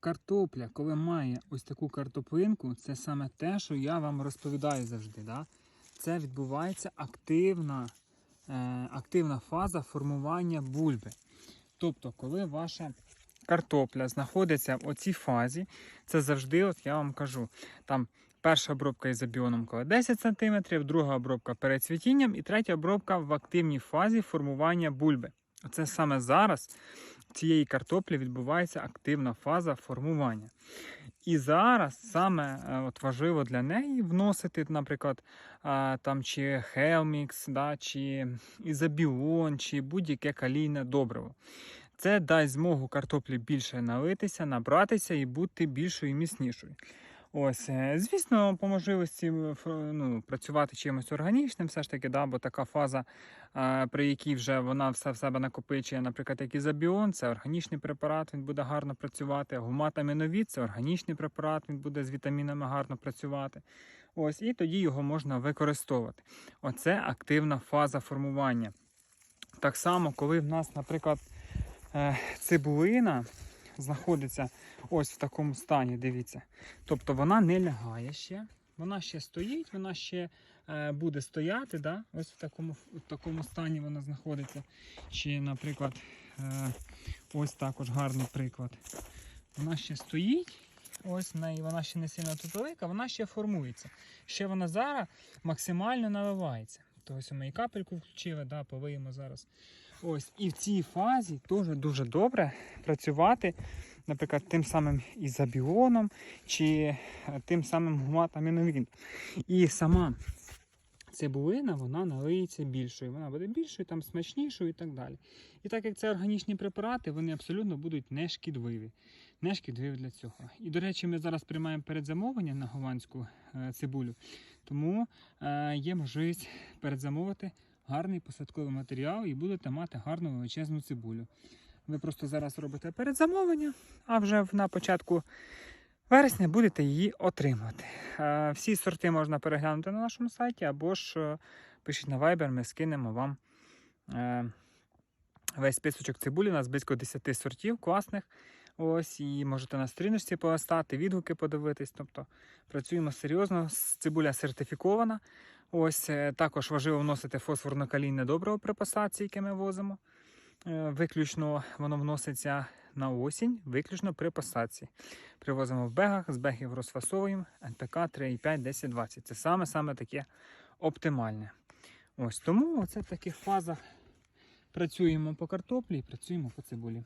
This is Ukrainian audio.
картопля, коли має ось таку картоплинку, це саме те, що я вам розповідаю завжди. Да? Це відбувається активна, е, активна фаза формування бульби. Тобто, коли ваша картопля знаходиться в оцій фазі, це завжди, от я вам кажу, там перша обробка ізобіоном коли 10 см, друга обробка перед цвітінням і третя обробка в активній фазі формування бульби. Оце саме зараз цієї картоплі відбувається активна фаза формування. І зараз саме е, от важливо для неї вносити, наприклад, там чи Хелмікс, да, чи Ізобіон, чи будь-яке калійне добриво. Це дасть змогу картоплі більше налитися, набратися і бути більшою і міцнішою. Ось, е, звісно, по можливості ну, працювати чимось органічним, все ж таки, да, бо така фаза, е, при якій вже вона все в себе накопичує, наприклад, як ізобіон, це органічний препарат, він буде гарно працювати. Гуматаміновід це органічний препарат, він буде з вітамінами гарно працювати. Ось, і тоді його можна використовувати. Оце активна фаза формування. Так само, коли в нас, наприклад, е, цибулина знаходиться ось в такому стані, дивіться. Тобто вона не лягає ще, вона ще стоїть, вона ще е, буде стояти. Да? Ось в такому, в такому стані вона знаходиться. Чи, наприклад, е, ось також гарний приклад. Вона ще стоїть. Ось неї вона ще не сильно тут велика, вона ще формується. Ще вона зараз максимально наливається. То ось ми і капельку включили, да, повиємо зараз. Ось, і в цій фазі теж дуже добре працювати, наприклад, тим самим ізобіоном чи е, тим самим гуматаміновін. І сама цибулина вона налиється більшою. Вона буде більшою, там смачнішою і так далі. І так як це органічні препарати, вони абсолютно будуть не шкідливі. Не шкідливі для цього. І, до речі, ми зараз приймаємо передзамовлення на голландську е, цибулю, тому е, є можливість передзамовити гарний посадковий матеріал і будете мати гарну величезну цибулю. Ви просто зараз робите передзамовлення, а вже на початку вересня будете її отримувати. Е, Всі сорти можна переглянути на нашому сайті, або ж е, пишіть на Viber, ми скинемо вам е, весь списочок цибулі. У нас близько 10 сортів класних. Ось, і можете на сторіночці полистати, відгуки подивитись. Тобто працюємо серйозно. Цибуля сертифікована. Ось також важливо вносити фосфорно-калійне добриво при посадці, яке ми возимо. Виключно воно вноситься на осінь, виключно при посадці. Привозимо в бегах, з бегів розфасовуємо НПК 3,5, 10, 20. Це саме-саме таке оптимальне. Ось тому оце в таких фазах працюємо по картоплі і працюємо по цибулі.